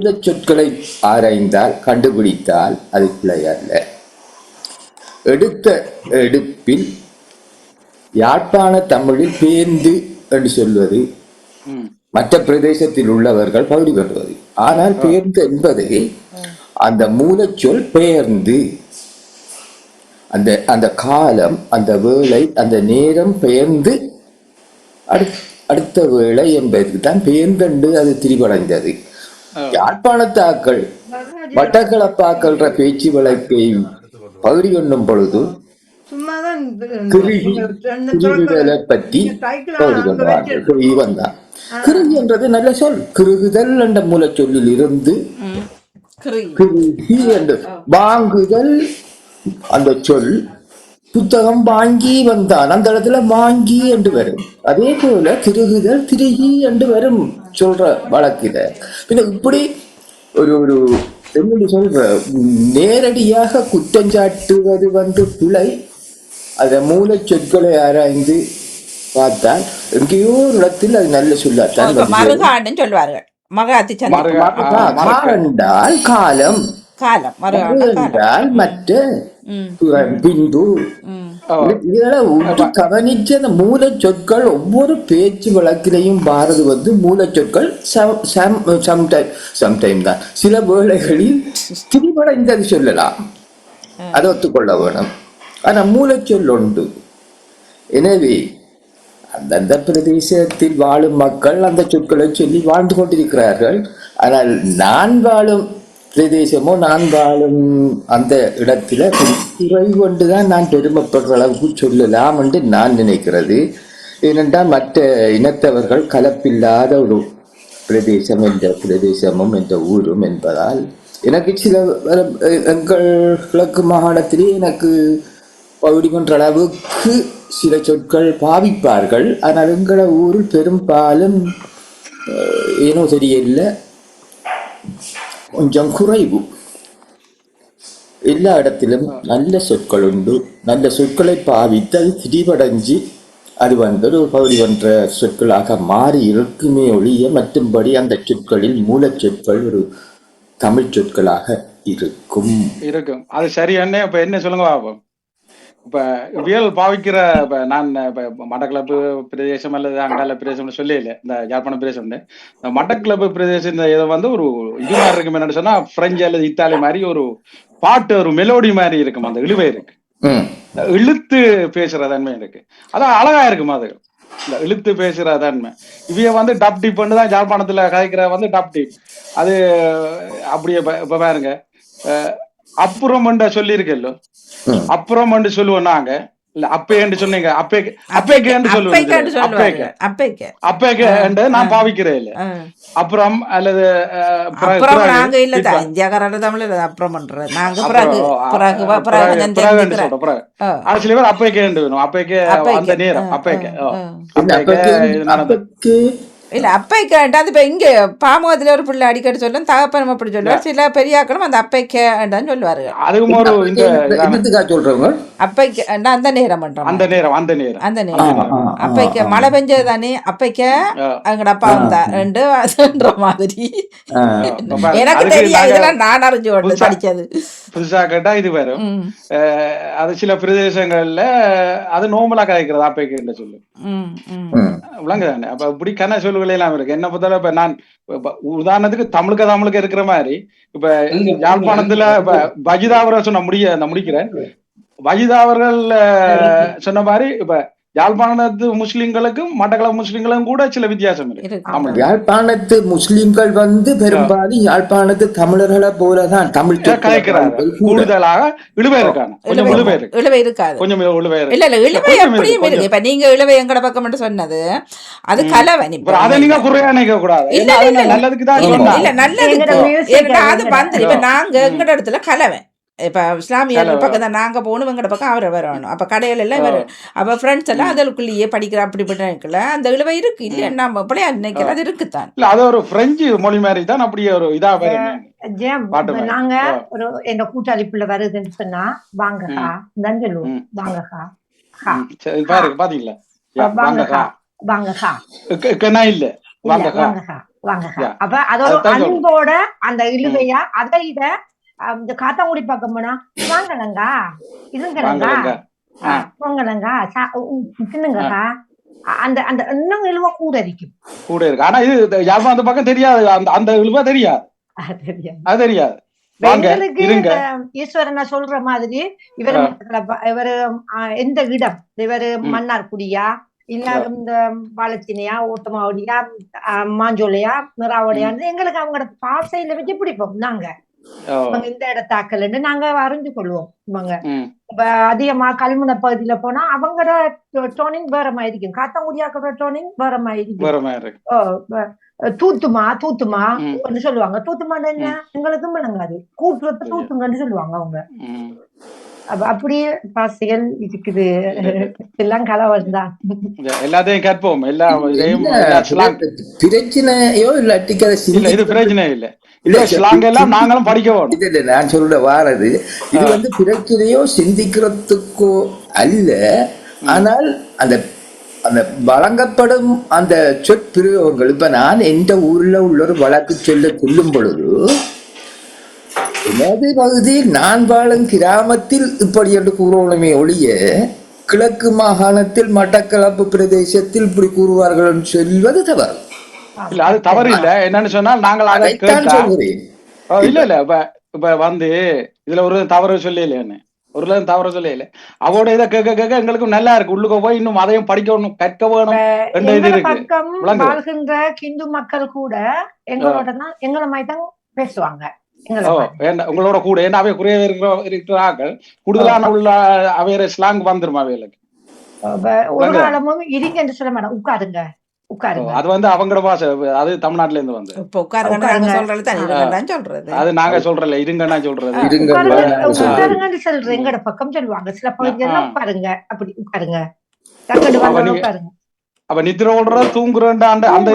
மூலச் சொற்களை ஆராய்ந்தால் கண்டுபிடித்தால் அது பிழை அல்ல. எடுத்த எடுப்பில் யாழ்ப்பாண தமிழில் பேந்து என்று சொல்வது. மற்ற பிரதேசத்தில் உள்ளவர்கள் பகுதி பெறுவது. ஆனால் பேர்ந்து என்பது அந்த மூலச்சொல் பெயர்ந்து அந்த அந்த காலம் அந்த வேளை அந்த நேரம் பெயர்ந்து அடுத்- அடுத்த வேளை என்பதற்கு தான் பெயர்ந்தண்டு அது திரிவடைந்தது யாழ்ப்பாணத்தாக்கள் வட்டக்களப்பாக்கள்ற பேச்சு வழக்கை பகுதி கொள்ளும் பொழுது கிருகுதலை பற்றி பகுதி கொண்டார்கள் கிருகி வந்தான் கிருகி என்றது நல்ல சொல். கிருகுதல் என்ற மூலச் சொல்லில் இருந்து கிரி கிருகி என்று வாங்குதல் அந்த சொல் புத்தகம் வாங்கி வந்தான். அந்த இடத்துல வாங்கி என்று வரும். அதே போல திருகுதல் திருகி என்று வரும் சொல்ற வழக்கில. பின்ன இப்படி ஒரு ஒரு எப்படி சொல்ற நேரடியாக குற்றஞ்சாட்டுவது வந்து பிழை. அதை மூலச் சொற்களை ஆராய்ந்து பார்த்தால் எங்கேயோ ஒரு இடத்தில் அது நல்ல சொல்லாத்தான் மறுகா- என்றால் காலம். காலம். என்றால் மற்ற பிந்து உற்று கவனிச்ச அந்த மூலச் சொற்கள் ஒவ்வொரு பேச்சு வழக்கிலையும் பாரது வந்து மூலச் சொற்கள் சம்டைம் சம்டைம் தான். சில வேளைகளில் திரிவடைந்தது சொல்லலாம். அதை ஒத்துக்கொள்ள வேணும். ஆனா மூலச்சொல் உண்டு. எனவே அந்தந்த பிரதேசத்தில் வாழும் மக்கள் அந்த சொற்களை சொல்லி வாழ்ந்து கொண்டிருக்கிறார்கள். ஆனால் நான் வாழும் பிரதேசமோ நான் வாழும் அந்த இடத்துல குறை கொண்டு தான் நான் பெருமைப்படுற அளவுக்கு சொல்லலாம் என்று நான் நினைக்கிறது. ஏனென்றால் மற்ற இனத்தவர்கள் கலப்பில்லாத ஒரு பிரதேசம் என்ற பிரதேசமும் என்ற ஊரும் என்பதால் எனக்கு சில வர- எங்கள் கிழக்கு மாகாணத்திலே எனக்கு பகுதி கொன்ற அளவுக்கு சில சொற்கள் பாவிப்பார்கள். ஆனால் எங்கள ஊரில் பெரும்பாலும் ஏனோ தெரியல கொஞ்சம் குறைவு. எல்லா இடத்திலும் நல்ல சொற்கள் உண்டு நல்ல சொற்களை பாவித்து அது திரிவடைஞ்சு அது வந்து ஒரு பகுதி என்ற சொற்களாக மாறி இருக்குமே ஒழிய மற்றும்படி அந்த சொற்களில் மூலச் சொற்கள் ஒரு தமிழ் சொற்களாக இருக்கும். இருக்கும். அது சரியான இப்ப என்ன சொல்லுங்க பாப்போம். இப்ப வியல் பாவிக்கிற இப்ப நான் இப்ப மட்டக்களப்பு பிரதேசம் அல்லது அங்கால பிரதேசம்னு சொல்லல இந்த யாழ்ப்பாண பிரதேசம் இந்த மட்டக்களப்பு பிரதேசம் இந்த இதை வந்து ஒரு இது மாதிரி இருக்கும். என்னன்னு சொன்னா பிரெஞ்சு அல்லது இத்தாலி மாதிரி ஒரு பாட்டு ஒரு மெலோடி மாதிரி இருக்கும். அந்த இழுவை இருக்கு. இழுத்து பேசுற தன்மை இருக்கு. அதான் அழகா இருக்கும் அது. இந்த இழுத்து பேசுற தன்மை. இவைய வந்து டப் டிப்னு தான் ஜாழ்ப்பாணத்துல கதைக்கிற வந்து டப் டிப் அது அப்படியே இப்ப- பாருங்க. அப்புறம் சொல்லி இருக்கല്ലോ ம். அப்புறம் சொல்லுவோம் நாங்க. இல்ல அப்பேன்னு சொன்னீங்க. அப்பே அப்பேக்கேன்னு அப்பேக்க சொல்லுவாங்க அப்பைக்க அப்பேக்க நான் பாவிக்கிறேன் இல்ல. அப்புறம் அல்லது அப்புறம் நாங்க இல்ல இப்ப- இந்தியாக்காரர் தமிழ் இல்ல அப்புறம் பண்றது. நாங்க பிறகு பிறகு பிறகு சொல்றோம். அது சில பேர் அப்பேக்கேன்னு வேணும். அப்பேக்கே அப்பைக்கு. அந்த நேரம் அப்பேக்கே அப்பேக்கே அப்பக்கு-. அப்பக்கு இல்ல அப்பைக்கேண்டா அது இப்ப இங்க பாமுகத்துல ஒரு பிள்ளை அடிக்கடி சொல்லும் தகப்பனம் அப்படி சொல்லுவார். சில பெரியாக்களும் அந்த அப்பைக்கேண்டான்னு சொல்லுவார்கள். அதுவும் ஒரு இந்த அந்த நேரம் பண்றோம். அந்த நேரம் அந்த நேரம். அந்த நேரம். அப்பைக்க. மழை பெஞ்சது தானே? அப்பைக்க. எங்கட அப்பா வந்தா. ரெண்டு அதுன்ற மாதிரி. அப்ப எனக்கு தெரியாது. இதெல்லாம் நான் அறிஞ்சு கொண்டு புதுசா- படிச்சது. புதுசா கேட்டா இது வரும். அது சில பிரதேசங்கள்ல அது நோமலா கதைக்கிறது அப்பேக்கேன்னு சொல்லு. ம், ம். ம். விளங்குதானே? அப்ப இப்படி கன சொல்லுகள் எல்லாம் இருக்கு. என்ன பொறுத்தவரை இப்ப நான் உதாரணத்துக்கு தமிழுக்கு தமிழுக்கு இருக்கிற மாதிரி இப்ப யாழ்ப்பாணத்துல இப்ப அவர்கள் சொன்ன முடிய நான் முடிக்கிறேன். வஜிதா அவர்கள் அஹ், சொன்ன மாதிரி இப்ப யாழ்ப்பாணத்து முஸ்லிம்களுக்கும் மட்டக்களப்பு முஸ்லிம்களுக்கும் கூட சில வித்தியாசம் இருக்கு. யாழ்ப்பாணத்து முஸ்லிம்கள் வந்து பெரும்பாலும் யாழ்ப்பாணத்து தமிழர்களை போலதான் தமிழ் கூட. கூடுதலாக இழுவை இருக்காங்க. கொஞ்சம் இழுவை- இழுவை இருக்கு. இழுவை இருக்காது. கொஞ்சம் இழுவை இருக்கு. இல்ல இல்ல இழுவை இருக்கு, இப்ப நீங்க இழுவை எங்கட பக்கம் சொன்னது அது கலவன் இப்ப அதை நீங்க குறையா நினைக்க கூடாது. இல்ல, இல்ல. நல்லதுக்கு. தான் இல்ல, அது வந்து இப்ப நாங்க எங்கட இடத்துல கலவன் இப்ப இஸ்லாமியர்கள் கலவை. பக்கம் தான் நாங்க போகணும் எங்கட பக்கம் அவர் வரணும் அப்ப கடையில எல்லாம் இவர் அப்ப ஃப்ரெண்ட்ஸ் எல்லாம் அதற்குள்ளேயே படிக்கிற அப்படிப்பட்ட இருக்குல்ல அந்த இழுவை இருக்கு இல்லையா நம்ம பிள்ளையா நினைக்கல அது இருக்குத்தான் இல்ல அது ஒரு பிரெஞ்சு மொழி மாதிரி தான் அப்படியே ஒரு இதா வரும் ஜெயம், பாட்டு இப்ப மாதிரி. நாங்க. ஒரு எங்க கூட்டாளி பிள்ளை வருதுன்னு சொன்னா வாங்கக்கா தான் சொல்லுவோம். வாங்கக்கா பாத்தீங்களா வாங்கக்கா வாங்கக்கா இல்ல இல்ல வாங்கக்கா வாங்கக்கா. அப்ப அது ஒரு அதுதான் சொல்றேன். அன்போட அந்த இழுவையா அதை இத இந்த காத்தாங்குடி பக்கம் போனா வாங்கலங்கா இதுங்கலங்கா வாங்கலங்க தின்னுங்கக்கா அந்த அந்த இன்னும் இழுவ கூட இருக்கும் கூட இருக்கு. ஆனா இது யாருக்கும் அந்த பக்கம் தெரியாது. அந்த அந்த இழுவா தெரியாது. அது தெரியாது. ஈஸ்வரனை சொல்ற மாதிரி இவர். இவரு எந்த இடம்? இவரு. மன்னார்குடியா இல்ல. இந்த வாழைச்சினையா ஓட்டமாவடியா மாஞ்சோலையா மிராவடியான்னு எங்களுக்கு அவங்களோட பாசையில வச்சு பிடிப்போம் நாங்க. இவங்க இந்த இடத்தாக்கல்னு நாங்க அறிஞ்சு கொள்வோம் இவங்க இப்ப அதிகமா கல்முனை பகுதியில போனா அவங்களோட டோனிங் வேற மாதிரி இருக்கும். காத்தங்குடியாக்கிற டோனிங் வேற மாதிரி இருக்கும். தூத்துமா தூத்துமா சொல்லுவாங்க. தூத்துமான்னு என்ன? எங்களுக்கும் விளங்காது. கூட்டுறப்ப தூத்துங்கன்னு சொல்லுவாங்க அவங்க. அப்படியே பாசைகள் இருக்குது எல்லாம் கலவரம் தான் எல்லாத்தையும் கற்போம். எல்லா பிரச்சனையோ இல்லாட்டிக்கு இல்ல இது பிரச்சனை இல்ல. இல்ல, இந்த ஸ்லாங் எல்லாம் நாங்களும் படிக்க வேணும் இது இல்ல நான் சொல்ற வாரது. இது வந்து பிரச்சனையோ சிந்திக்கிறதுக்கோ அல்ல. ஆனால் அந்த அந்த வழங்கப்படும் அந்த சொற்பிரயோகங்கள் இப்ப நான் எந்த ஊர்ல உள்ள ஒரு வழக்கு சொல்ல சொல்லும் பொழுது எனது பகுதியில் நான் வாழும் கிராமத்தில் இப்படி என்று கூறணுமே ஒழிய கிழக்கு மாகாணத்தில் மட்டக்களப்பு பிரதேசத்தில் இப்படி கூறுவார்கள் என்று சொல்வது தவறு. இல்ல அது தவறு இல்ல என்னன்னு சொன்னா நாங்கள் அதைத்தான் சொல்கிறேன். இல்ல இல்ல. இப்ப இப்ப வந்து இதுல ஒரு தவறு சொல்லலைன்னு ஒரு தவறு சொல்லல அவரோட இதை கேட்க கேட்க எங்களுக்கு நல்லா இருக்கு. உள்ளுக்க போய் இன்னும் அதையும் படிக்கணும் கற்க வேணும் என்ற இது இருக்கு. வாழ்கின்ற ஹிந்து மக்கள் கூட எங்களோட தான் எங்கள மாதிரி தான் பேசுவாங்க. உங்களோட கூட ஏன்னா அவை குறைய இருக்கிற இருக்கிறார்கள்? கூடுதலான உள்ள அவையற ஸ்லாங் வந்துரும் அவைகளுக்கு? ஒரு? காலமும் இருங்கன்னு சொல்ல மாட்டோம் உட்காருங்க உட்காருங்க. அது வந்து அவங்களோட பாஷை அது தமிழ்நாட்டுல இருந்து வந்து இப்போ உட்காருங்க. சொல்றது தான். சொல்றது. அது நாங்க சொல்றல இருங்கன்னா சொல்றது. இருங்க. உட்காருங்கன்னு சொல்றேன் எங்கட பக்கம் சொல்லுவாங்க. சில பகுதியெல்லாம். உட்காருங்க. அப்படி உட்காருங்க. உட்காருங்க. அப்ப நித்திர ஓடுறது தூங்குறேன்டா அந்த அந்த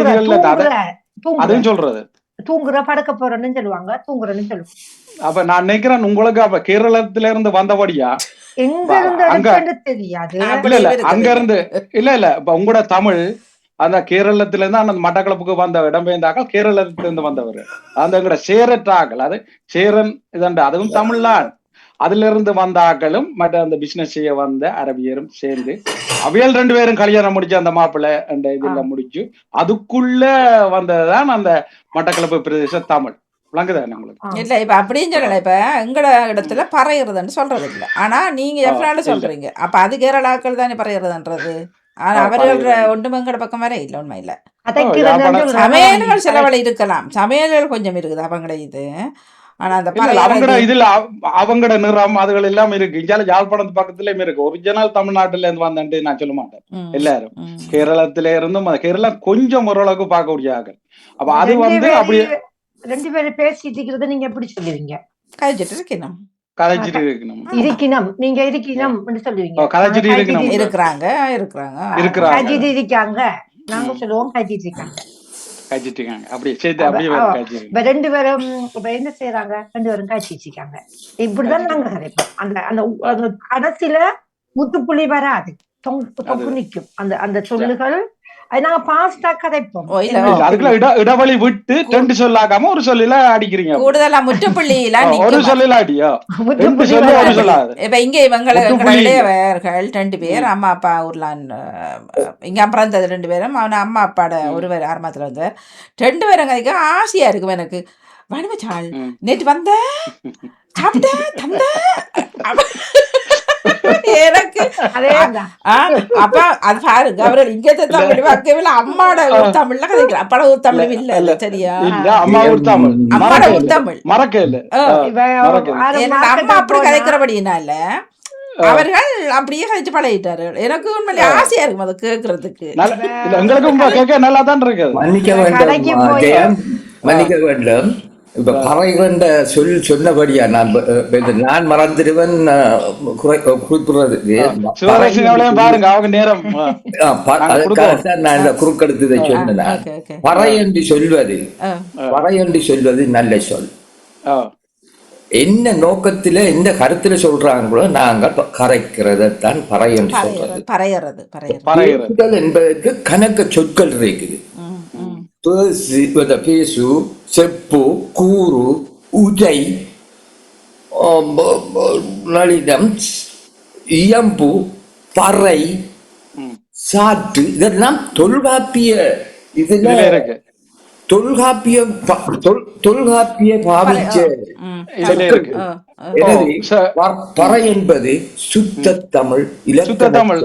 தூங்குற, அதுவும் சொல்றது. தூங்குற படுக்க போறேன்னு சொல்லுவாங்க. தூங்குறேன்னு சொல்லுவாங்க. அப்ப நான் நினைக்கிறேன் உங்களுக்கு அப்ப கேரளத்துல இருந்து வந்தபடியா? எங்க இருந்து தெரியாது. இல்ல இல்ல அங்க இருந்து இல்ல இல்ல இப்ப உங்களோட தமிழ் அந்த கேரளத்துல இருந்து அந்த மட்டக்களப்புக்கு வந்த இடம்பெயர்ந்தாக்கள் கேரளத்துல இருந்து வந்தவர். அந்த எங்கட சேரற்றாக்கள் அது சேரன் இதண்ட அதுவும் அதுல இருந்து வந்த ஆக்களும் மற்ற அந்த பிசினஸ் செய்ய வந்த அரபியரும் சேர்ந்து அவியல் ரெண்டு பேரும் கல்யாணம் முடிச்சு அந்த மாப்பிள்ளை அந்த இதுல முடிச்சு அதுக்குள்ள வந்ததுதான் அந்த மட்டக்களப்பு பிரதேச தமிழ். விளங்குதானே உங்களுக்கு? ஆ. இல்ல இப்ப அப்படின்னு சொல்லல. இப்ப எங்கட இடத்துல பறையிறதுன்னு சொல்றது இல்ல. ஆனா நீங்க இல்ல. சொல்றீங்க. அப்ப அது கேரளாக்கள் தானே பறையிறதுன்றது? ஆனா அவர்கள். ஒன்றும் எங்கட பக்கம் வர இல்ல உண்மை இல்ல. சமையல்கள் சிலவழி இருக்கலாம் சமையல்கள் கொஞ்சம் இருக்குது. அவங்கள இது ஆனா அந்த அவங்கட இதுல அவ- அவங்கட நிறம் அதுகள் எல்லாம் இருக்கு. இங்கால யாழ்ப்பாணத்து பக்கத்துலயும் இருக்கு. ஒரிஜினல் தமிழ்நாட்டுல இருந்து வந்தேன்ட்டு நான் சொல்ல மாட்டேன். எல்லாரும். கேரளத்தில இருந்தும் கேரளம் கொஞ்சம் ஓரளவுக்கு பார்க்க முடியாது அப்ப அது வந்து ரெண்டு பேரும் பேசிட்டு இருக்கிறத நீங்க எப்படி சொல்லுவீங்க? கழிச்சிட்டு இருக்கணும். கதைச்சிட்டு இருக்கணும். இருக்கணும். நீங்க இருக்கணும் சொல்லுவீங்க. இருக்கிறாங்க இருக்கிறாங்க. இருக்கிறாங்க. கதைச்சிட்டு இருக்காங்க. நாங்க சொல்லுவோம் கதைச்சிட்டு இருக்காங்க. கழிச்சிட்டு இருக்காங்க அப்படியே சேர்த்து அப்படியே ரெண்டு பேரும் இப்ப என்ன செய்யறாங்க ரெண்டு பேரும் கழிச்சிட்டு இருக்காங்க இப்படிதான் நாங்க கதைப்போம் அந்த அந்த கடைசியில முத்துப்புள்ளி வராது. தொங்கு நிக்கும். அந்த அந்த சொல்லுகள் அது நாங்க பாஸ்டா கதைப்போம். அதுக்குள்ள இட இடைவெளி விட்டு ரெண்டு சொல்லாக்காம ஒரு சொல்லில அடிக்கிறீங்க. கூடுதலா முற்றுப்புள்ளியெல்லாம் ஓ, ஒரு சொல்லில அடியோ? இப்ப இங்க இவங்களை முற்றுப்புள்ளி. எங்களை இல்லை. இளையவர்கள் ரெண்டு பேர் அம்மா அப்பா ஊர்லான் இங்க பிறந்தது ரெண்டு பேரும். அவன் அம்மா அப்பாட ஒருவர் ஆரம்பத்துல வந்து ரெண்டு பேரும் கதைக்க ஆசையா இருக்கும் எனக்கு. வனுமச்சாள் ம். நேற்று வந்த சாப்பிட்ட தந்த. எனக்கு ஆ, அப்ப அது பாருங்க அவர்கள் இங்க தமிழ் வாக்கவில்லை அம்மாட ஊர் தமிழ்ல கதைக்கிறேன். அப்பாட ஊர் தமிழ் இல்ல இல்ல. சரியா? இல்ல அம்மா ஊர் தமிழ். அம்மாட இல்ல. தமிழ். மறக்க இல்ல. அம்மா அப்படி கதைக்கிறபடினால அவர்கள் அப்படியே கதைச்சு பழகிட்டார்கள் எனக்கு உண்மையிலே ஆசையா இருக்கும் அதை கேட்கறதுக்கு கேட்க நல்லா தான் இருக்குது. மன்னிக்க வேண்டும் மன்னிக்க வேண்டும். இப்ப பறைகின்ற சொல் சொன்னபடியா நான் நான் மறந்துடுவன் அஹ், குறை- குறிப்பிடுறதுக்கு சிவரேசனையும் பாருங்க அவங்க நேரம் நான் இந்த குறுக்கெடுத்து இதை சொன்னேன். பறை என்று சொல்வது. பறை என்று சொல்வது நல்ல சொல். என்ன நோக்கத்துல எந்த கருத்துல சொல்றாங்களோ நாங்கள் ப- கரைக்கிறதைத்தான் பறை என்று சொல்றது. என்பதற்கு கணக்க சொற்கள் இருக்குது. பேசு பேசு செப்பு கூறு உதை நளினம் இயம்பு பறை. சாற்று இதெல்லாம் தொல்காப்பிய இதுல இருக்கு தொல்காப்பிய தொல்காப்பிய பாவிச்ச ம். இதுல இருக்கு ஆ, ஆ. எனவே ஓ, ச- ப- பறை என்பது சுத்த தமிழ் சுத்த தமிழ்.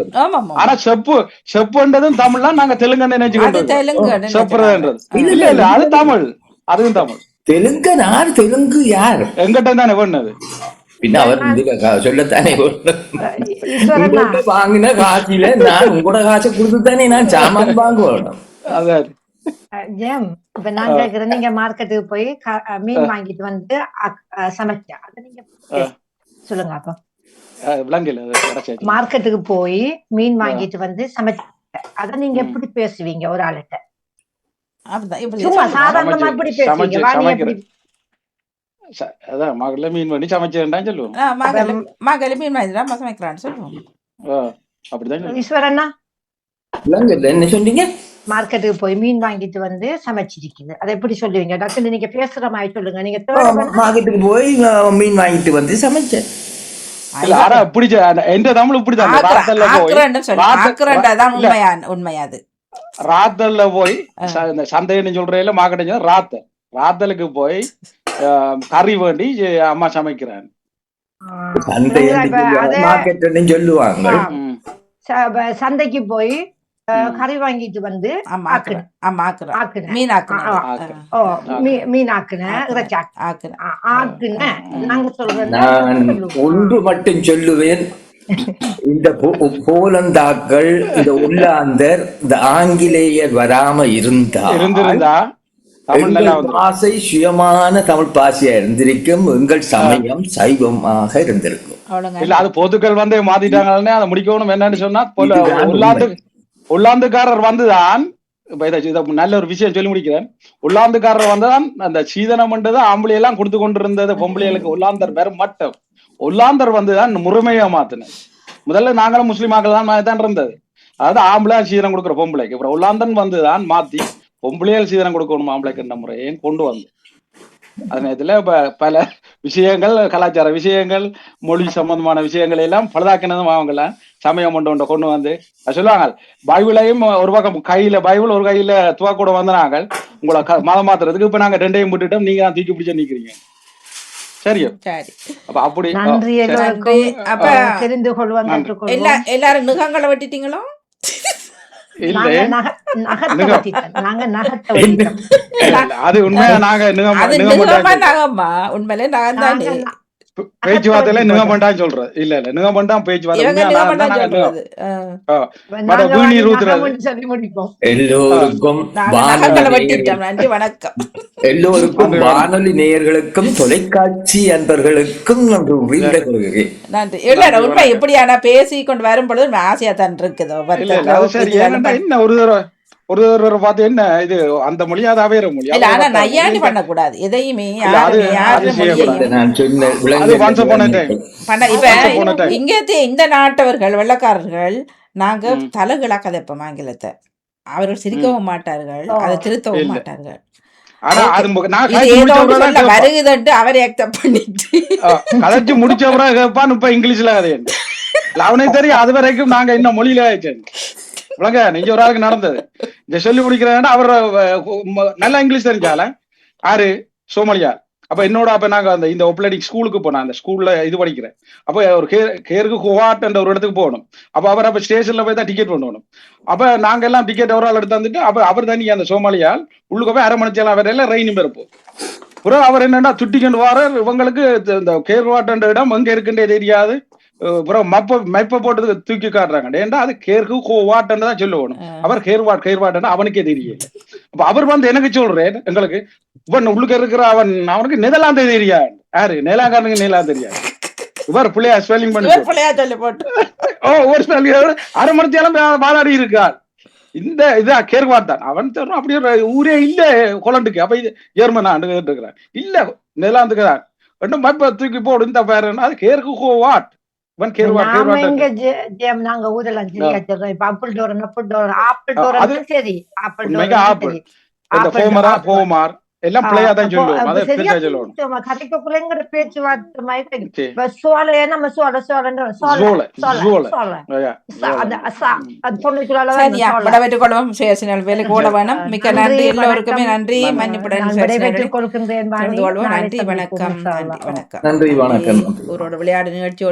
ஆனா செப்பு செப்புன்றதும் தமிழ்லாம் நாங்க தெலுங்கு நினைச்சு அது தெலுங்கு செப்புறதுன்றது இல்ல இல்ல அது தமிழ். அதுவும் தமிழ். தெலுங்கு யார் தெலுங்கு யார்? எங்கிட்ட தானே பண்ணது பின்ன அவர் இதுல கா- சொல்லத்தானே வேணும். ஈஸ்வரண்ணா. உங்கள்ட்ட வாங்கின காசில நான் உங்களோட காசை கொடுத்துத்தானே ஜெம் இப்ப நான் கேக்குறேன் நீங்க மார்க்கெட்டுக்கு போய் மீன் வாங்கிட்டு வந்து அக்- அஹ் சமைச்சா அதை நீங்க சொல்லுங்க அப்போ. மார்க்கெட்டுக்கு போய் மீன் வாங்கிட்டு வந்து சமைச்ச அதை நீங்க எப்படி பேசுவீங்க ஒரு ஆளுகிட்ட சும்மா. சாதாரணமா எப்படி பேசுவீங்க அதான் மகள மீன் பண்ணி சமைச்சேன்டான்னு சொல்லுவோம். மகளி மீன் வாங்கிட்டு நம்ம சமைக்கிறான்னு சொல்லுவோம். அப்படிதான் ஈஸ்வரண்ணா? என்ன சொன்னீங்க? மார்க்கெட்டுக்கு போய் மீன் வாங்கிட்டு வந்து சமைச்சிருக்குது அதை எப்படி சொல்லுவீங்க? டாக்டர் நீங்க பேசுற மாதிரி சொல்லுங்க. நீங்க மார்க்கெட்டுக்கு போய் மீன் வாங்கிட்டு வந்து சமைச்சேன். ராத்தல்ல போய் சந்தைன்னு சொல்றேன் மார்க்கெட்டிங் ராத்தல் ராத்தலுக்கு போய் ஆஹ், கறி வேண்டி அம்மா சமைக்கிறேன் சொல்லுவாங்க. சந்தைக்கு போய் கறி வாங்கிட்டு வந்து ஒன்று மட்டும் சொல்லுவேன். இந்த போலந்தாக்கள் இந்த உள்ளாந்தர் இந்த ஆங்கிலேயர் வராம இருந்தா இருந்திருந்தா பாசை சுயமான தமிழ் பாசையா இருந்திருக்கும். எங்கள் சமயம் சைவமாக இருந்திருக்கும். இல்ல அது பொதுக்கள் வந்து மாத்திட்டாங்கன்னு அதை முடிக்கணும் என்னன்னு சொன்னா பொல- உள்ளாந்துக்காரர் வந்துதான் இதை இதை நல்ல ஒரு விஷயம் சொல்லி முடிக்கிறேன். உள்ளாந்துக்காரர் வந்துதான் அந்த சீதனம் தான் ஆம்பளை எல்லாம் கொடுத்து கொண்டிருந்தது பொம்பளைகளுக்கு உள்ளாந்தர் வேற மட்டும். உள்ளாந்தர் வந்துதான் முறைமையா மாத்தினேன் முதல்ல நாங்களும் முஸ்லீமாக்கள் தான் தான் இருந்தது. அதாவது ஆம்பளை சீதனம் கொடுக்குற பொம்பளைக்கு. அப்புறம் உள்ளாந்தன் வந்துதான் மாத்தி பொம்பளையால் சீதனம் கொடுக்கணும் ஆம்பளைக்கு முறையையும் கொண்டு வந்து அது நேரத்துல இப்ப பல விஷயங்கள் கலாச்சார விஷயங்கள் மொழி சம்பந்தமான விஷயங்களை எல்லாம் பழுதாக்கினதும் அவங்கள சமயம் கொண்டு கொண்டு கொண்டு வந்து. சொல்லுவாங்க பைபிளையும் ஒரு பக்கம் கையில பைபிள் ஒரு கையில துவா கூட வந்து நாங்கள் உங்களை மதம் மாத்துறதுக்கு இப்ப நாங்க ரெண்டையும் விட்டுட்டோம் நீங்க தான் தூக்கி பிடிச்சு நிக்கிறீங்க. சரி சரி. அப்ப அப்படி அப்ப தெரிந்து எல்லா எல்லாரும் நிகங்களை வெட்டிட்டீங்களோ? அது உண்மையா நாங்க உண்மையிலே தானே பேச்சுவார்த்தையில நிகம் பண்ணான்னு சொல்றது இல்ல இல்ல பேச்சுவார்த்தை நாங்க- நாங்க. நாங்க சொல்லி முடிப்போம். எல்லோருக்கும் நாங்க வணக்கம். எல்லோருக்கும் வானொலி நேயர்களுக்கும் தொலைக்காட்சி அன்பர்களுக்கும் நன்றி. இல்ல உண்மை இப்படி ஆனா பேசி கொண்டு வரும் பொழுது உண்மை ஆசையா தான் இருக்குது. என்ன ஒரு தடவை ஒரு தடவை பார்த்து என்ன இது அந்த மொழி அது அவேற மொழி. இல்ல ஆனா நையாண்டி எதையுமே. பண்ண upon a இப்ப. இங்க இந்த நாட்டவர்கள் வெள்ளக்காரர்கள் நாங்க தலகளா கதைப்போம் ஆங்கிலத்தை. அவர்கள் சிரிக்கவும் மாட்டார்கள் அதை திருத்தவும். மாட்டார்கள். வருகுதுன்ட்டு அவரை அக்செப்ட் பண்ணிட்டு. கதைச்சு முடிச்ச அப்புறம் கேட்பான் இப்ப இங்கிலீஷ்ல கதை அவனுக்கு தெரியும் அது வரைக்கும் நாங்க இன்னும் மொழியில ஆயிடுச்சு விளங்க நீங்க ஒரு ஆளுக்கு நடந்தது. இந்த சொல்லி முடிக்கிறேன்னா அவர் நல்லா இங்கிலீஷ் தெரிஞ்சால. ஆறு சோமலியா. அப்ப என்னோட அப்ப நாங்க அந்த இந்த ஒப்லடிக் ஸ்கூலுக்கு போனோம். அந்த ஸ்கூல்ல இது படிக்கிறேன். அப்ப ஒரு கேருக்கு குவாட் என்ற ஒரு இடத்துக்கு போகணும். அப்ப அவர் அப்ப ஸ்டேஷன்ல போய் தான் டிக்கெட் பண்ணணும் அப்ப நாங்க எல்லாம் டிக்கெட் ஒரு ஆள் எடுத்து வந்துட்டு அப்ப அவர் தான் அந்த சோமாலியால் உள்ளுக்கு போய் அரை மணிச்செல்லாம் அவர் எல்லாம் ரெயின் இருப்போம். அப்புறம் அவர் என்னன்னா துட்டிக்கொண்டு வாரார். இவங்களுக்கு இந்த கேர் வாட்டன்ற இடம் எங்க இருக்குன்றே தெரியாது. மப்ப மெப்ப போட்டு தூக்கி காட்டுறாங்க. ஏன்டா அது கேர்கு கோவாட்டன் தான் சொல்லுவோம் அவர் கேர்வாட் கேர்வாட்டன் அவனுக்கே தெரியல அப்ப அவர் வந்து எனக்கு சொல்றேன் எங்களுக்கு இவன் உள்ளுக்க இருக்கிற அவன் அவனுக்கு நெதர்லாந்து தெரியாது யாரு? நேலாங்காரனுக்கு நேலாம் தெரியாது இவர் பிள்ளையா ஸ்பெல்லிங் பண்ணி பிள்ளையா சொல்லி போட்டு. ஓ ஒரு ஸ்பெல்லிங் அரை மணித்தேலம் வாதாடி இருக்கார். இந்த இதா கேர்வாட் தான். அவன் சொல்றான் அப்படி ஒரு ஊரே இல்ல கொலண்டுக்கு அப்ப இது ஜெர்மன் இருக்கிறான் இல்ல நெதர்லாந்துக்கு தான். ரெண்டும் மப்ப தூக்கி போடு இந்த பேரு அது கேர்கு கோவாட். இவன் நாம கேர்வாட் இங்க ஜெ- ஜெயம் நாங்க ஊரெல்லாம் சரியா சொல்றோம் இப்ப ஆப்பிள் அது- சரி ஆப்பிள் டோரன் ஆப்பிள். இந்த எல்லாம் பிள்ளையா தான் சொல்லுவோம். அதை சொல்லுவோம். மாதிரி சரி. நம்ம சோலை சோலை சோலை, சோலை அந்த வேலை கூட வேணும் மிக்க நன்றி எல்லோருக்குமே நன்றி. மன்னிப்புடன் விடைபெற்றுக் கொள்வோம். நாளை நன்றி சந்திப்போம். வணக்கம். நன்றி. வணக்கம். நன்றி வணக்கம். ஊரோட விளையாடு நிகழ்ச்சியோடு